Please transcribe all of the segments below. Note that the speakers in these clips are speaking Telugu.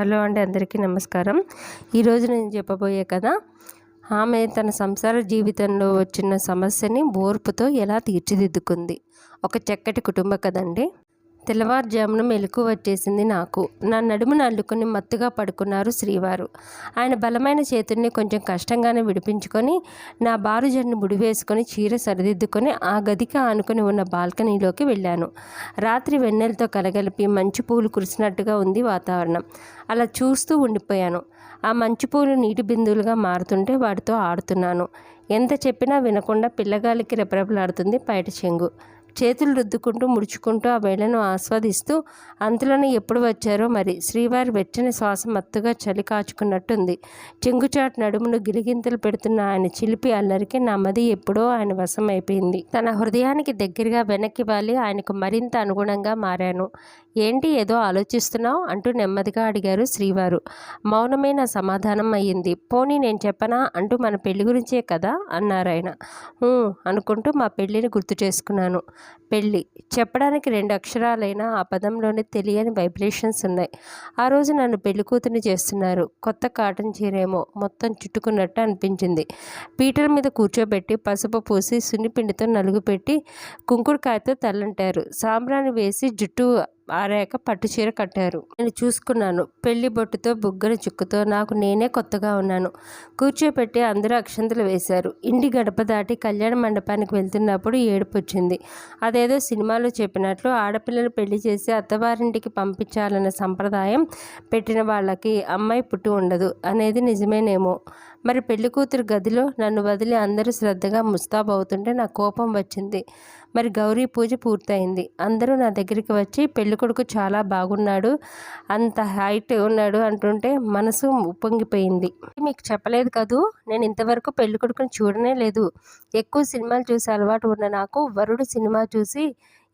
హలో అండి అందరికీ నమస్కారం. ఈరోజు నేను చెప్పబోయే కథ ఆమె తన సంసార జీవితంలో వచ్చిన సమస్యని ఓర్పుతో ఎలా తీర్చిదిద్దుకుంది. ఒక చక్కటి కుటుంబ కథ అండి. తెల్లవారుజామున మెలకు వచ్చేసింది నాకు. నా నడుమును అల్లుకుని మత్తుగా పడుకున్నారు శ్రీవారు. ఆయన బలమైన చేతుల్ని కొంచెం కష్టంగానే విడిపించుకొని నా బారుజన్ని ముడివేసుకొని చీర సరిదిద్దుకొని ఆ గదికి ఆనుకొని ఉన్న బాల్కనీలోకి వెళ్ళాను. రాత్రి వెన్నెలతో కలగలిపి మంచు పూలు కురిసినట్టుగా ఉంది వాతావరణం. అలా చూస్తూ ఉండిపోయాను. ఆ మంచు పూలు నీటి బిందువులుగా మారుతుంటే వాటితో ఆడుతున్నాను. ఎంత చెప్పినా వినకుండా పిల్లగాలికి రెపరెపలాడుతుంది బయట చెంగు. చేతులు రుద్దుకుంటూ ముడుచుకుంటూ ఆ వేళను ఆస్వాదిస్తూ అంతులను ఎప్పుడు వచ్చారో మరి శ్రీవారి వెచ్చని శ్వాస మత్తుగా చలి కాచుకున్నట్టుంది. చెంగుచాటు నడుమును గిలిగింతలు పెడుతున్న ఆయన చిలిపి అల్లరికి నా మది ఎప్పుడో ఆయన వశం అయిపోయింది తన హృదయానికి దగ్గరగా వెనక్కి వాలి ఆయనకు మరింత అనుగుణంగా మారాను. ఏంటి ఏదో ఆలోచిస్తున్నావు? అంటూ నెమ్మదిగా అడిగారు శ్రీవారు. మౌనమే నా సమాధానం అయ్యింది. పోనీ నేను చెప్పనా? అంటూ మన పెళ్ళి గురించే కదా? అన్నారు ఆయన అనుకుంటూ మా పెళ్ళిని గుర్తు చేసుకున్నాను. పెళ్ళి. చెప్పడానికి రెండు అక్షరాలైనా ఆ పదంలోనే తెలియని వైబ్రేషన్స్ ఉన్నాయి. ఆ రోజు నన్ను పెళ్ళి కూతుని చేస్తున్నారు. కొత్త కాటన్ చీరేమో మొత్తం చుట్టుకున్నట్టు అనిపించింది. పీటర్ మీద కూర్చోబెట్టి పసుపు పూసి సున్నిపిండితో నలుగు పెట్టి కుంకుడుకాయతో తల్లంటారు సాంబ్రాన్ని వేసి జుట్టు ఆరాక పట్టు చీర కట్టారు. నేను చూసుకున్నాను. పెళ్ళి బొట్టుతో బుగ్గల చుక్కుతో నాకు నేనే కొత్తగా ఉన్నాను. కూర్చోపెట్టి అందరూ అక్షంతలు వేశారు. ఇంటి గడప దాటి కళ్యాణ మండపానికి వెళ్తున్నప్పుడు ఏడుపు వచ్చింది అదేదో సినిమాలో చెప్పినట్లు ఆడపిల్లలు పెళ్ళి చేసి అత్తవారింటికి పంపించాలన్న సంప్రదాయం పెట్టిన వాళ్ళకి అమ్మాయి పుట్టి ఉండదు అనేది నిజమేనేమో. మరి పెళ్ళి కూతురు గదిలో నన్ను వదిలి అందరూ శ్రద్ధగా ముస్తాబవుతుంటే నా కోపం వచ్చింది. మరి గౌరీ పూజ పూర్తయింది. అందరూ నా దగ్గరికి వచ్చి పెళ్ళికొడుకు చాలా బాగున్నాడు అంత హైట్ ఉన్నాడు అంటుంటే మనసు ఉప్పొంగిపోయింది. మీకు చెప్పలేదు కదూ నేను ఇంతవరకు పెళ్ళికొడుకుని చూడనే లేదు. ఎక్కువ సినిమాలు చూసే అలవాటు ఉన్న నాకు వరుడు సినిమా చూసి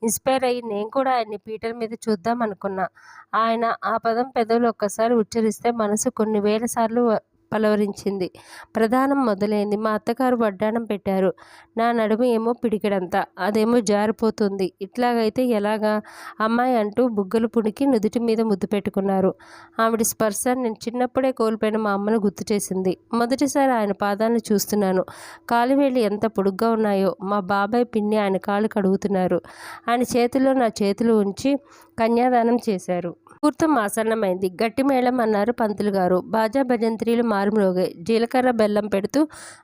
ఇన్స్పైర్ అయ్యి నేను కూడా ఆయన్ని పీటర్ మీద చూద్దాం అనుకున్నా. ఆయన ఆ పదం పెదవులు ఒక్కసారి ఉచ్చరిస్తే మనసు కొన్ని వేల సార్లు పలవరించింది. ప్రధానం మొదలైంది. మా అత్తగారు వడ్డానం పెట్టారు. నా నడుము ఏమో పిడికిడంత. అదేమో జారిపోతుంది. ఇట్లాగైతే ఎలాగా అమ్మాయి అంటూ బుగ్గలు పుణికి నుదుటి మీద ముద్దు పెట్టుకున్నారు. ఆవిడ స్పర్శ నేను చిన్నప్పుడే కోల్పోయిన మా అమ్మను గుర్తు చేసింది. మొదటిసారి ఆయన పాదాలను చూస్తున్నాను. కాలువేళ్ళు ఎంత పొడుగ్గా ఉన్నాయో. మా బాబాయ్ పిన్ని ఆయన కాళ్ళు కడుగుతున్నారు. ఆయన చేతిలో నా చేతులు ఉంచి కన్యాదానం చేశారు. ముహూర్తం ఆసన్నమైంది. గట్టి మేళం అన్నారు పంతులు గారు. బాజా భజంత్రీలు మారుమ్రోగాయి జీలకర్ర బెల్లం పెడుతూ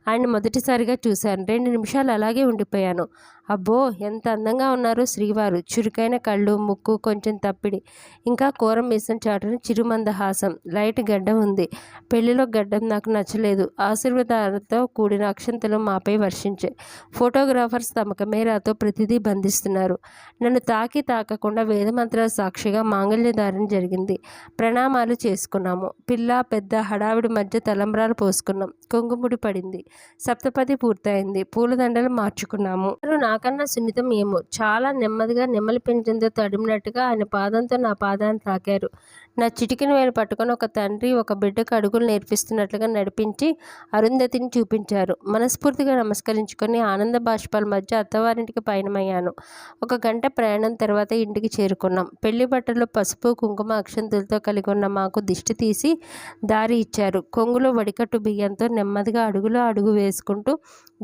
ఆయన మొదటిసారిగా చూశాను. రెండు నిమిషాలు అలాగే ఉండిపోయాను. అబ్బో ఎంత అందంగా ఉన్నారు శ్రీవారు. చురుకైన కళ్ళు ముక్కు కొంచెం తప్పిడి. ఇంకా కూర మీసం చాటున చిరుమందహాసం. లైట్ గడ్డం ఉంది. పెళ్ళిలో గడ్డం నాకు నచ్చలేదు. ఆశీర్వాదాలతో కూడిన అక్షంతలు మాపై వర్షించే. ఫోటోగ్రాఫర్స్ తమ కెమెరాతో ప్రతిదీ బంధిస్తున్నారు. నన్ను తాకి తాకకుండా వేదమంత్రాల సాక్షిగా మాంగళ్యధారణ జరిగింది. ప్రణామాలు చేసుకున్నాము. పిల్ల పెద్ద హడావిడి మధ్య తలంబ్రాలు పోసుకున్నాం. కొంగుముడి పడింది. సప్తపది పూర్తయింది. పూలదండలు మార్చుకున్నాము. నా నాకన్నా సున్నితం ఏమో. చాలా నెమ్మదిగా నెమ్మలి పెంచంతో తడిమినట్టుగా ఆయన పాదంతో నా పాదాన్ని తాకారు. నా చిటికిన వేలు పట్టుకొని ఒక తండ్రి ఒక బిడ్డకు అడుగులు నేర్పిస్తున్నట్లుగా నడిపించి అరుంధతిని చూపించారు. మనస్ఫూర్తిగా నమస్కరించుకొని ఆనంద బాష్పాల మధ్య అత్తవారింటికి పయనమయ్యాను. ఒక గంట ప్రయాణం తర్వాత ఇంటికి చేరుకున్నాం. పెళ్ళి బట్టలు పసుపు కుంకుమ అక్షంతులతో కలిగి ఉన్న మాకు దిష్టి తీసి దారి ఇచ్చారు. కొంగులో వడికట్టు బియ్యంతో నెమ్మదిగా అడుగులో అడుగు వేసుకుంటూ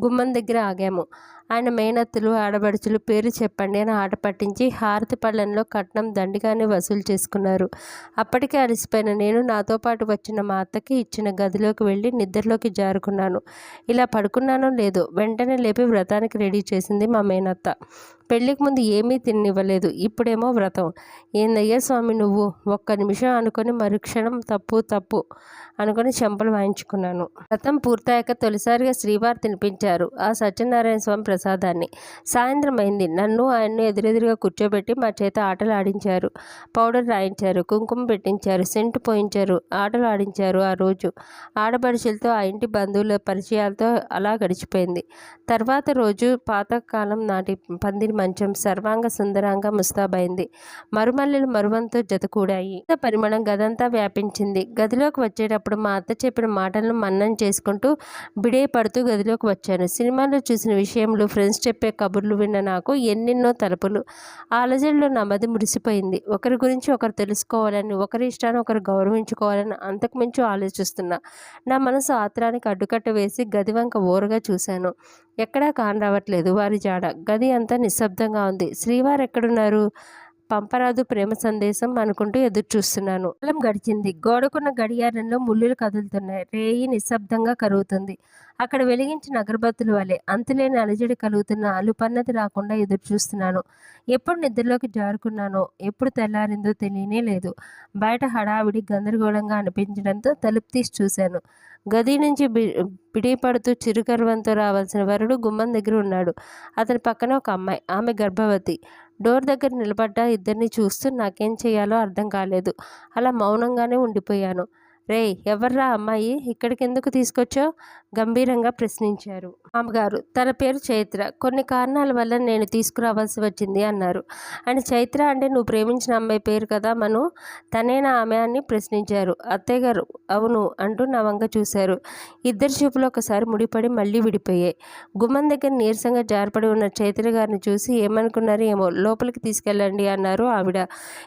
గుమ్మం దగ్గర ఆగాము. ఆయన మేనత్తులు ఆడబడుచులు పేరు చెప్పండి అని ఆట పట్టించి హారతి పళ్ళెంలో కట్నం దండిగానే వసూలు చేసుకున్నారు. అప్పటికే అలసిపోయిన నేను నాతో పాటు వచ్చిన మా అత్తకి ఇచ్చిన గదిలోకి వెళ్ళి నిద్రలోకి జారుకున్నాను. ఇలా పడుకున్నానో లేదో వెంటనే లేపి వ్రతానికి రెడీ చేసింది మా మేనత్త. పెళ్ళికి ముందు ఏమీ తినివ్వలేదు. ఇప్పుడేమో వ్రతం. ఏందయ్యా స్వామి నువ్వు? ఒక్క నిమిషం అనుకొని మరుక్షణం తప్పు తప్పు అనుకొని చెంపలు వాయించుకున్నాను. వ్రతం పూర్తయ్యాక తొలిసారిగా శ్రీవారు తినిపించారు ఆ సత్యనారాయణ స్వామి ప్రసాదాన్ని. సాయంత్రం అయింది. నన్ను ఆయన్ను ఎదురెదురుగా కూర్చోబెట్టి మా చేత ఆటలు ఆడించారు. పౌడర్ రాయించారు కుంకుమ పెట్టించారు సెంటు పోయించారు ఆటలు ఆడించారు ఆ రోజు. ఆడపడుచులతో ఆ ఇంటి బంధువుల పరిచయాలతో అలా గడిచిపోయింది. తర్వాత రోజు పాతకాలం నాటి పందిరి మంచం సర్వాంగ సుందరంగా ముస్తాబైంది. మరుమల్లెలు మరువంతో జతకూడాయి. పరిమళం గదంతా వ్యాపించింది. గదిలోకి వచ్చేటప్పుడు మా అత్త చెప్పిన మాటలను మన్నం చేసుకుంటూ బిడే పడుతూ గదిలోకి వచ్చాను. సినిమాలో చూసిన విషయంలో ఫ్రెండ్స్ చెప్పే కబుర్లు విన్న నాకు ఎన్నెన్నో తలుపులు. ఆ అలజడిలో నా మది మురిసిపోయింది. ఒకరి గురించి ఒకరు తెలుసుకోవాలని ఒకరి ఇష్టాన్ని ఒకరు గౌరవించుకోవాలని అంతకుమించు ఆలోచిస్తున్నా. నా మనసు ఆత్రానికి అడ్డుకట్ట వేసి గది వంక ఓరగా చూశాను. ఎక్కడా కానరావట్లేదు. వారి జాడ. గది అంతా నిశ్శబ్దంగా ఉంది. శ్రీవారు ఎక్కడున్నారు పంపరాదు ప్రేమ సందేశం అనుకుంటూ ఎదురు చూస్తున్నాను కాలం గడిచింది. గోడకున్న గడియారంలో ముళ్ళులు కదులుతున్నాయి. రేయి నిశ్శబ్దంగా కరుగుతుంది. అక్కడ వెలిగించిన అగరబత్తుల వలె అంతులేని అలజడి కలుగుతున్న అలుపన్నది రాకుండా ఎదురు చూస్తున్నాను ఎప్పుడు నిద్రలోకి జారుకున్నానో ఎప్పుడు తెల్లారిందో తెలియనే లేదు. బయట హడావిడి గందరగోళంగా అనిపించడంతో తలుపు తీసి చూశాను. గది నుంచి పిడిపడుతూ చిరుకర్వంతో రావాల్సిన వరుడు గుమ్మం దగ్గర ఉన్నాడు. అతని పక్కన ఒక అమ్మాయి. ఆమె గర్భవతి. డోర్ దగ్గర నిలబడ్డ ఇద్దరిని చూస్తూ నాకేం చేయాలో అర్థం కాలేదు. అలా మౌనంగానే ఉండిపోయాను. రే ఎవర్రా అమ్మాయి? ఇక్కడికి ఎందుకు తీసుకొచ్చావు? గంభీరంగా ప్రశ్నించారు. అమ్మగారు తన పేరు చైత్ర. కొన్ని కారణాల వల్ల నేను తీసుకురావాల్సి వచ్చింది అన్నారు. అని చైత్ర అంటే నువ్వు ప్రేమించిన అమ్మాయి పేరు కదా మను? తనేనా ఆమె అని ప్రశ్నించారు. అత్తయ్యగారు అవును అంటూ నా వంక చూశారు. ఇద్దరు చూపులు ఒకసారి ముడిపడి మళ్ళీ విడిపోయాయి. గుమ్మం దగ్గర నీరసంగా జారపడి ఉన్న చైత్ర గారిని చూసి ఏమనుకున్నారు ఏమో లోపలికి తీసుకెళ్ళండి అన్నారు ఆవిడ.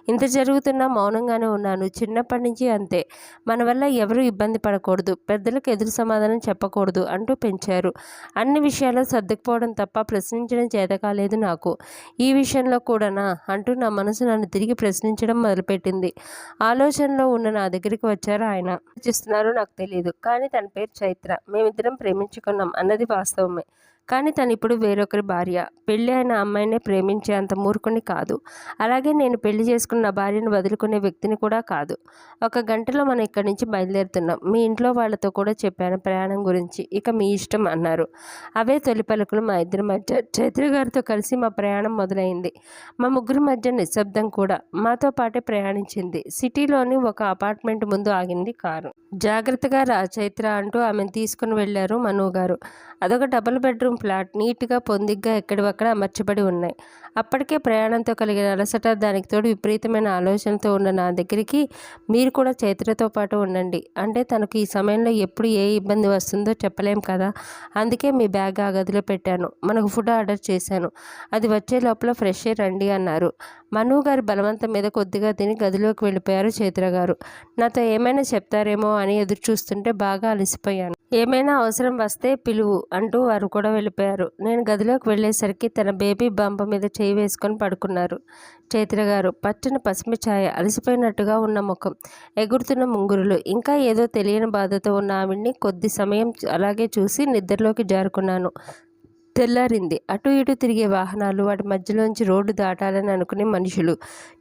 ఇంత జరుగుతున్నా మౌనంగానే ఉన్నాను. చిన్నప్పటి నుంచి అంతే. మన వల్ల ఎవరు ఇబ్బంది పడకూడదు. పెద్దలకు ఎదురు సమాధానం చెప్పకూడదు అంటూ పెంచారు. అన్ని విషయాల్లో సర్దుకుపోవడం తప్ప ప్రశ్నించడం చేత కాలేదు నాకు. ఈ విషయంలో కూడానా? అంటూ నా మనసు నన్ను తిరిగి ప్రశ్నించడం మొదలుపెట్టింది. ఆలోచనలో ఉన్న నా దగ్గరికి వచ్చారు ఆయన. చూస్తున్నారో నాకు తెలియదు కానీ తన పేరు చైత్ర. మేమిద్దరం ప్రేమించుకున్నాం అన్నది వాస్తవమే. కానీ తను ఇప్పుడు వేరొకరి భార్య. పెళ్ళి అయిన అమ్మాయినే ప్రేమించే అంత మూర్ఖుని కాదు. అలాగే నేను పెళ్ళి చేసుకున్న భార్యను వదులుకునే వ్యక్తిని కూడా కాదు. ఒక గంటలో మనం ఇక్కడి నుంచి బయలుదేరుతున్నాం. మీ ఇంట్లో వాళ్ళతో కూడా చెప్పాను ప్రయాణం గురించి. ఇక మీ ఇష్టం అన్నారు. అవే తొలి పలుకులు మా ఇద్దరి మధ్య. చైత్ర గారితో కలిసి మా ప్రయాణం మొదలైంది. మా ముగ్గురి మధ్య నిశ్శబ్దం కూడా. మాతో పాటే ప్రయాణించింది. సిటీలోని ఒక అపార్ట్మెంట్ ముందు ఆగింది కారు. జాగ్రత్తగా రా చైత్ర అంటూ ఆమెను తీసుకుని వెళ్ళారు మను గారు అదొక డబుల్ బెడ్రూమ్ ప్లాట్ నీట్గా పొందిగ్గా ఎక్కడివక్కడ అమర్చబడి ఉన్నాయి. అప్పటికే ప్రయాణంతో కలిగిన అలసట దానికి తోడు విపరీతమైన ఆలోచనతో ఉన్న నా దగ్గరికి మీరు కూడా చైత్రతో పాటు ఉండండి. అంటే తనకు ఈ సమయంలో ఎప్పుడు ఏ ఇబ్బంది వస్తుందో చెప్పలేం కదా? అందుకే మీ బ్యాగ్ ఆ గదిలో పెట్టాను. మనకు ఫుడ్ ఆర్డర్ చేశాను. అది వచ్చే లోపల ఫ్రెష్ అయ్యి రండి అన్నారు. మను గారి బలవంతం మీద కొద్దిగా తిని గదిలోకి వెళ్ళిపోయారు చైత్ర గారు. నాతో ఏమైనా చెప్తారేమో అని ఎదురు చూస్తుంటే బాగా అలసిపోయాను. ఏమైనా అవసరం వస్తే పిలువు అంటూ వారు కూడా వెళ్ళిపోయారు. నేను గదిలోకి వెళ్ళేసరికి తన బేబీ బంప మీద చేయి వేసుకొని పడుకున్నారు. చైత్ర గారు పచ్చని పసిమి ఛాయ అలసిపోయినట్టుగా ఉన్న ముఖం ఎగురుతున్న ముంగురులు ఇంకా ఏదో తెలియని బాధతో ఉన్న ఆవిడ్ని కొద్ది సమయం అలాగే చూసి నిద్రలోకి జారుకున్నాను. తెల్లారింది. అటు ఇటు తిరిగే వాహనాలు వాటి మధ్యలోంచి రోడ్డు దాటాలని అనుకునే మనుషులు.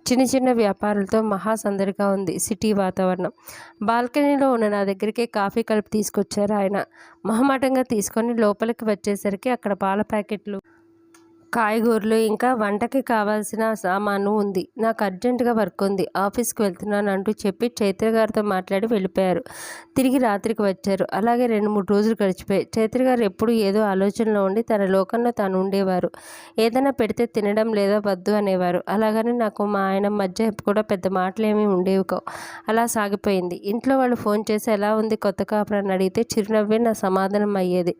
చిన్న చిన్న వ్యాపారులతో మహా సందడిగా ఉంది సిటీ వాతావరణం. బాల్కనీలో ఉన్న నా దగ్గరికి కాఫీ కలిపి తీసుకొచ్చారు ఆయన. మొహమాటంగా తీసుకొని లోపలికి వచ్చేసరికి అక్కడ పాల ప్యాకెట్లు కాయగూరలు ఇంకా వంటకి కావాల్సిన సామాను ఉంది. నాకు అర్జెంటుగా వర్క్ ఉంది. ఆఫీస్కి వెళ్తున్నాను అంటూ చెప్పి చైత్ర గారితో మాట్లాడి వెళ్ళిపోయారు. తిరిగి రాత్రికి వచ్చారు. అలాగే రెండు మూడు రోజులు గడిచిపోయాయి. చైత్ర గారు ఎప్పుడు ఏదో ఆలోచనలో ఉండి తన లోకంలో తాను ఉండేవారు. ఏదైనా పెడితే తినడం లేదా వద్దు అనేవారు. అలాగని నాకు మా ఆయన మధ్య కూడా పెద్ద మాటలు ఏమీ ఉండేవి కావు. అలా సాగిపోయింది. ఇంట్లో వాళ్ళు ఫోన్ చేసి ఎలా ఉంది కొత్త కాపురాన్ని అడిగితే చిరునవ్వే నా సమాధానం అయ్యేది.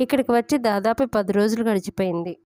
ఇక్కడికి వచ్చి దాదాపు పది రోజులు గడిచిపోయింది.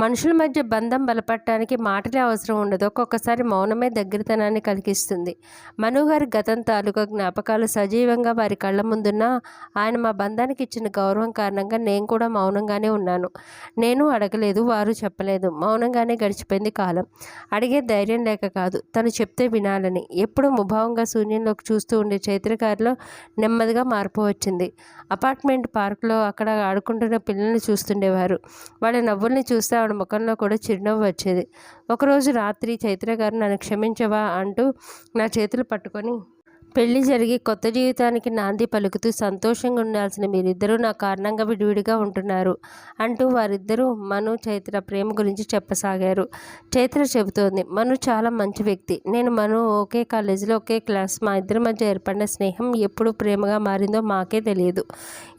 మనుషుల మధ్య బంధం బలపడటానికి మాటలే అవసరం ఉండదు. ఒక్కొక్కసారి మౌనమే దగ్గరతనాన్ని కలిగిస్తుంది. మనుగారి గతం తాలూకా జ్ఞాపకాలు సజీవంగా వారి కళ్ళ ముందున్న ఆయన మా బంధానికి ఇచ్చిన గౌరవం కారణంగా నేను కూడా మౌనంగానే ఉన్నాను. నేను అడగలేదు వారు చెప్పలేదు. మౌనంగానే గడిచిపోయింది కాలం. అడిగే ధైర్యం లేక కాదు తను చెప్తే వినాలని. ఎప్పుడు ముభావంగా శూన్యంలోకి చూస్తూ ఉండే చైత్రకారిలో నెమ్మదిగా మార్పు వచ్చింది. అపార్ట్మెంట్ పార్క్లో అక్కడ ఆడుకుంటున్న పిల్లల్ని చూస్తుండేవారు. వాళ్ళ నవ్వుల్ని చూస్తే ఆవిడ ముఖంలో కూడా చిరునవ్వు వచ్చేది. ఒకరోజు రాత్రి చైత్ర గారు నన్ను క్షమించవా అంటూ నా చేతులు పట్టుకొని పెళ్ళి జరిగి కొత్త జీవితానికి నాంది పలుకుతూ సంతోషంగా ఉండాల్సిన మీరిద్దరూ నా కారణంగా విడివిడిగా ఉంటున్నారు అంటూ వారిద్దరూ మను చైత్ర ప్రేమ గురించి చెప్పసాగారు. చైత్ర చెబుతోంది మను చాలా మంచి వ్యక్తి. నేను మను ఒకే కాలేజీలో ఒకే క్లాస్ మా ఇద్దరి మధ్య ఏర్పడిన స్నేహం ఎప్పుడు ప్రేమగా మారిందో మాకే తెలియదు.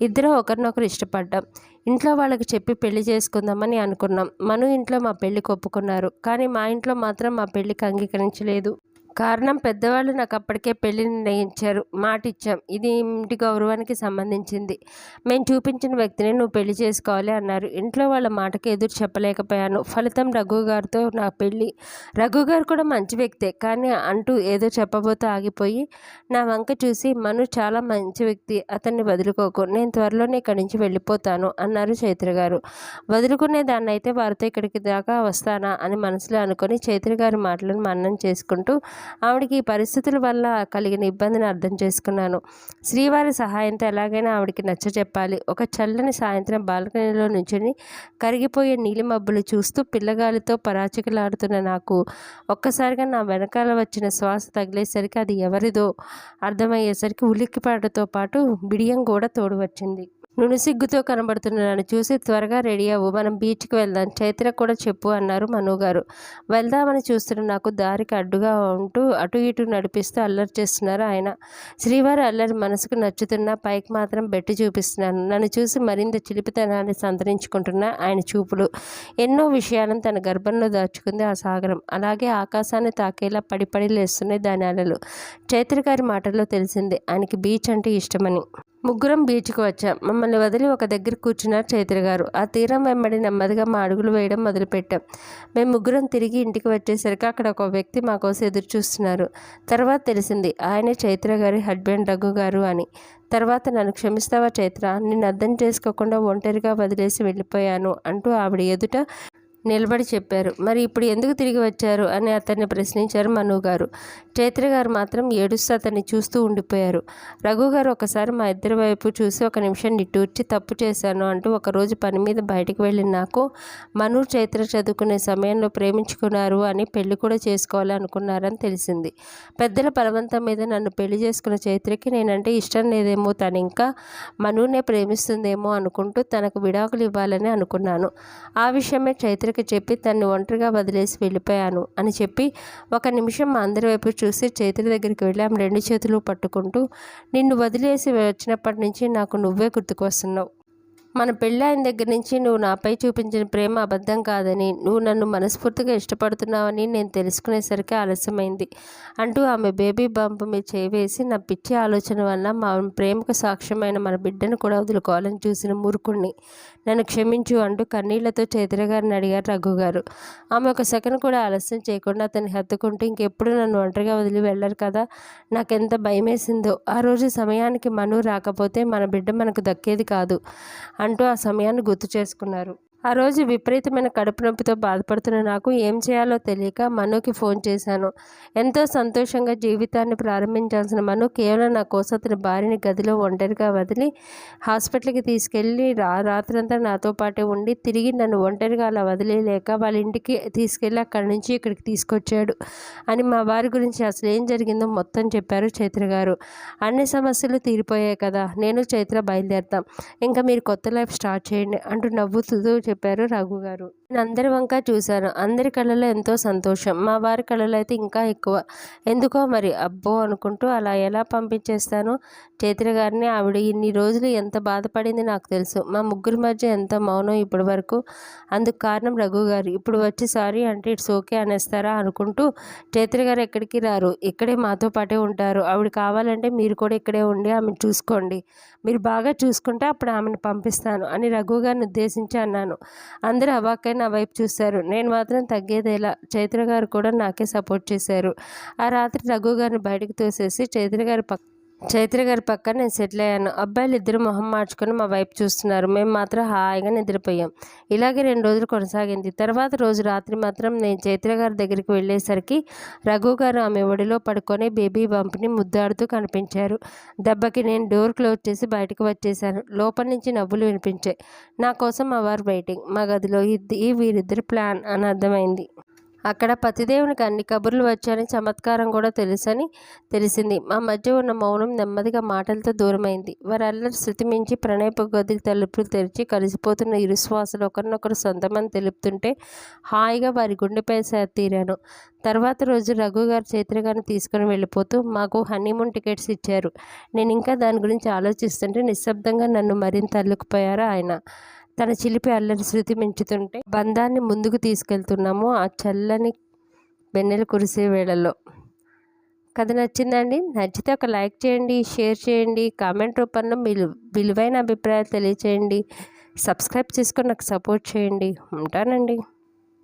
ఇద్దరు ఒకరినొకరు ఇష్టపడ్డాం. ఇంట్లో వాళ్ళకి చెప్పి పెళ్ళి చేసుకుందామని అనుకున్నాం. మను ఇంట్లో మా పెళ్ళికి ఒప్పుకున్నారు కానీ మా ఇంట్లో మాత్రం మా పెళ్ళికి అంగీకరించలేదు. కారణం పెద్దవాళ్ళు నాకు అప్పటికే పెళ్ళి నిర్ణయించారు. మాట ఇచ్చాం ఇది ఇంటి గౌరవానికి సంబంధించింది. మేము చూపించిన వ్యక్తిని నువ్వు పెళ్ళి చేసుకోవాలి అన్నారు. ఇంట్లో వాళ్ళ మాటకి ఎదురు చెప్పలేకపోయాను. ఫలితం రఘు గారితో నా పెళ్ళి రఘు గారు కూడా మంచి వ్యక్తే. కానీ అంటూ ఏదో చెప్పబోతూ ఆగిపోయి నా వంక చూసి మను చాలా మంచి వ్యక్తి. అతన్ని వదులుకోకు. నేను త్వరలోనే ఇక్కడి నుంచి వెళ్ళిపోతాను అన్నారు చైత్ర గారు. వదులుకునే దాన్ని అయితే వారితో ఇక్కడికి దాకా వస్తానా? అని మనసులో అనుకొని చైత్ర గారి మాటలను మన్నం చేసుకుంటూ ఆవిడకి ఈ పరిస్థితుల వల్ల కలిగిన ఇబ్బందిని అర్థం చేసుకున్నాను. శ్రీవారి సహాయంతో ఎలాగైనా ఆవిడకి నచ్చ చెప్పాలి. ఒక చల్లని సాయంత్రం బాల్కనీలో నుంచుని కరిగిపోయే నీలి మబ్బులు చూస్తూ పిల్లగాలితో పరాచికలాడుతున్న నాకు ఒక్కసారిగా నా వెనకాల వచ్చిన శ్వాస తగిలేసరికి అది ఎవరిదో అర్థమయ్యేసరికి ఉలిక్కిపాటుతో పాటు బిడియం కూడా తోడు వచ్చింది. నునుసిగ్గుతో కనబడుతున్న నన్ను చూసి త్వరగా రెడీ అవ్వు. మనం బీచ్కి వెళ్దాం. చైత్ర కూడా చెప్పు అన్నారు మను గారు. వెళ్దామని చూస్తున్న నాకు దారికి అడ్డుగా ఉంటూ అటు ఇటు నడిపిస్తూ అల్లరి చేస్తున్నారు ఆయన. శ్రీవారి అల్లరి మనసుకు నచ్చుతున్న పైకి మాత్రం బెట్టి చూపిస్తున్నాను నన్ను చూసి మరింత చిలిపితనాన్ని సంతరించుకుంటున్న ఆయన చూపులు. ఎన్నో విషయాలను తన గర్భంలో దాచుకుంది ఆ సాగరం. అలాగే ఆకాశాన్ని తాకేలా పడిపడి లేస్తున్నాయి దాని అలలు. చైత్ర గారి మాటల్లో తెలిసింది. ఆయనకి బీచ్ అంటే ఇష్టమని. ముగ్గురం బీచ్కి వచ్చాం. మమ్మల్ని వదిలి ఒక దగ్గర కూర్చున్నారు చైత్ర గారు. ఆ తీరం వెంబడి నెమ్మదిగా మా అడుగులు వేయడం మొదలుపెట్టాం. మేము ముగ్గురం తిరిగి ఇంటికి వచ్చేసరికి అక్కడ ఒక వ్యక్తి మా కోసం ఎదురు చూస్తున్నారు. తర్వాత తెలిసింది ఆయనే చైత్ర గారి హస్బెండ్ రఘు గారు అని. తర్వాత నన్ను క్షమిస్తావా చైత్ర? నిన్ను అర్థం చేసుకోకుండా ఒంటరిగా వదిలేసి వెళ్ళిపోయాను అంటూ ఆవిడ ఎదుట నిలబడి చెప్పారు. మరి ఇప్పుడు ఎందుకు తిరిగి వచ్చారు? అని అతన్ని ప్రశ్నించారు మను గారు. చైత్ర గారు మాత్రం ఏడుస్తూ అతన్ని చూస్తూ ఉండిపోయారు. రఘు గారు ఒకసారి మా ఇద్దరి వైపు చూసి ఒక నిమిషం నిట్టూర్చి తప్పు చేశాను అంటూ ఒకరోజు పని మీద బయటకు వెళ్ళిన నాకు మను చైత్ర చదువుకునే సమయంలో ప్రేమించుకున్నారు అని పెళ్ళి కూడా చేసుకోవాలి అనుకున్నారని తెలిసింది. పెద్దల బలవంతం మీద నన్ను పెళ్ళి చేసుకున్న చైత్రకి నేనంటే ఇష్టం లేదేమో తను ఇంకా మనునే ప్రేమిస్తుందేమో అనుకుంటూ తనకు విడాకులు ఇవ్వాలని అనుకున్నాను. ఆ విషయమే చైత్ర చైత్రకి చెప్పి తన్ని ఒంటరిగా వదిలేసి వెళ్ళిపోయాను అని చెప్పి ఒక నిమిషం మా అందరి వైపు చూసి చైత్ర దగ్గరికి వెళ్ళి ఆమె రెండు చేతులు పట్టుకుంటూ. నిన్ను వదిలేసి వచ్చినప్పటి నుంచి నాకు నువ్వే గుర్తుకొస్తున్నావు. మన పెళ్ళైన దగ్గర నుంచి నువ్వు నాపై చూపించిన ప్రేమ అబద్ధం కాదని నువ్వు నన్ను మనస్ఫూర్తిగా ఇష్టపడుతున్నావని నేను తెలుసుకునేసరికి ఆలస్యమైంది. అంటూ ఆమె బేబీ బంప్ మీద చేవేసి నా పిచ్చి ఆలోచన వల్ల మా ప్రేమకు సాక్ష్యమైన మన బిడ్డను కూడా వదులుకోవాలని చూసిన మూర్ఖుణ్ణి. నన్ను క్షమించు అంటూ కన్నీళ్ళతో చైత్ర గారిని అడిగారు రఘు గారు. ఆమె ఒక సెకండ్ కూడా ఆలస్యం చేయకుండా అతన్ని హత్తుకుంటూ ఇంకెప్పుడు నన్ను ఒంటరిగా వదిలి వెళ్ళరు కదా? నాకెంత భయమేసిందో. ఆ రోజు సమయానికి మను రాకపోతే మన బిడ్డ మనకు దక్కేది కాదు. అంటూ ఆ సమయాన్ని గుర్తు చేసుకున్నారు. ఆ రోజు విపరీతమైన కడుపు నొప్పితో బాధపడుతున్న నాకు ఏం చేయాలో తెలియక మనుకి ఫోన్ చేశాను. ఎంతో సంతోషంగా జీవితాన్ని ప్రారంభించాల్సిన మను కేవలం నా కోసం అతని భార్యని గదిలో ఒంటరిగా వదిలి హాస్పిటల్కి తీసుకెళ్ళి రా రాత్రంతా నాతో పాటే ఉండి తిరిగి నన్ను ఒంటరిగా అలా వదిలేయలేక వాళ్ళ ఇంటికి తీసుకెళ్ళి అక్కడి నుంచి ఇక్కడికి తీసుకొచ్చాడు అని మా వారి గురించి అసలు ఏం జరిగిందో మొత్తం చెప్పారు చైత్ర గారు. అన్ని సమస్యలు తీరిపోయాయి కదా నేను చైత్ర బయలుదేరుతాం. ఇంకా మీరు కొత్త లైఫ్ స్టార్ట్ చేయండి అంటూ నవ్వుతూ చెప్పారు రఘు గారు. నేను అందరి వంక చూశాను. అందరి కళ్ళలో ఎంతో సంతోషం. మా వారి కళ్ళలో అయితే ఇంకా ఎక్కువ. ఎందుకో మరి అబ్బో అనుకుంటూ అలా ఎలా పంపించేస్తాను? చైత్ర గారిని ఆవిడ ఇన్ని రోజులు ఎంత బాధపడింది నాకు తెలుసు. మా ముగ్గురి మధ్య ఎంత మౌనం ఇప్పటి వరకు? అందుకు కారణం రఘు గారు. ఇప్పుడు వచ్చి సారీ అంటే ఇట్స్ ఓకే అనేస్తారా అనుకుంటూ చైత్ర గారు ఎక్కడికి రారు. ఇక్కడే మాతో పాటే ఉంటారు. ఆవిడ కావాలంటే మీరు కూడా ఇక్కడే ఉండి ఆమెను చూసుకోండి. మీరు బాగా చూసుకుంటే అప్పుడు ఆమెను పంపిస్తాను అని రఘు గారిని ఉద్దేశించి అన్నాను. అందరూ అవాక్కై నా వైపు చూశారు. నేను మాత్రం తగ్గేదేలా చైత్ర గారు కూడా నాకే సపోర్ట్ చేశారు. ఆ రాత్రి రఘు గారిని బయటకు తోసేసి చైత్ర గారి పక్క చైత్ర గారి పక్కన నేను సెటిల్ అయ్యాను. అబ్బాయిలు ఇద్దరు మొహం మార్చుకొని మా వైపు చూస్తున్నారు. మేము మాత్రం హాయిగా నిద్రపోయాం. ఇలాగే రెండు రోజులు కొనసాగింది. తర్వాత రోజు రాత్రి మాత్రం నేను చైత్ర గారి దగ్గరికి వెళ్ళేసరికి రఘు గారు ఆమె ఒడిలో పడుకొని బేబీ బంప్ని ముద్దాడుతూ కనిపించారు. దెబ్బకి నేను డోర్ క్లోజ్ చేసి బయటకు వచ్చేసాను లోపల నుంచి నవ్వులు వినిపించాయి. నా కోసం మా వారు వెయిటింగ్. మా గదిలో ఇది వీరిద్దరు ప్లాన్ అని అర్థమైంది. అక్కడ పతిదేవునికి అన్ని కబుర్లు వచ్చాయని చమత్కారం కూడా తెలుసని తెలిసింది. మా మధ్య ఉన్న మౌనం నెమ్మదిగా మాటలతో దూరమైంది. వారల్లరి శృతి మించి ప్రణయపు గది తలుపులు తెరిచి కలిసిపోతున్న ఇరుశ్వాసలు ఒకరినొకరు సొంతమని తెలుపుతుంటే హాయిగా వారి గుండెపై తీరాను. తర్వాత రోజు రఘు గారు చైత్రగారిని తీసుకుని వెళ్ళిపోతూ మాకు హనీమూన్ టికెట్స్ ఇచ్చారు. నేను ఇంకా దాని గురించి ఆలోచిస్తుంటే నిశ్శబ్దంగా నన్ను మరింత అల్లుకుపోయారు ఆయన? తన చిలిపి అల్లరి శృతి మించుతుంటే బంధాన్ని ముందుకు తీసుకెళ్తున్నాము ఆ చల్లని వెన్నెలు కురిసే వేళల్లో కథ నచ్చిందండి? నచ్చితే ఒక లైక్ చేయండి షేర్ చేయండి కామెంట్ రూపంలో మీ విలువైన అభిప్రాయాలు తెలియచేయండి. సబ్స్క్రైబ్ చేసుకొని నాకు సపోర్ట్ చేయండి. ఉంటానండి.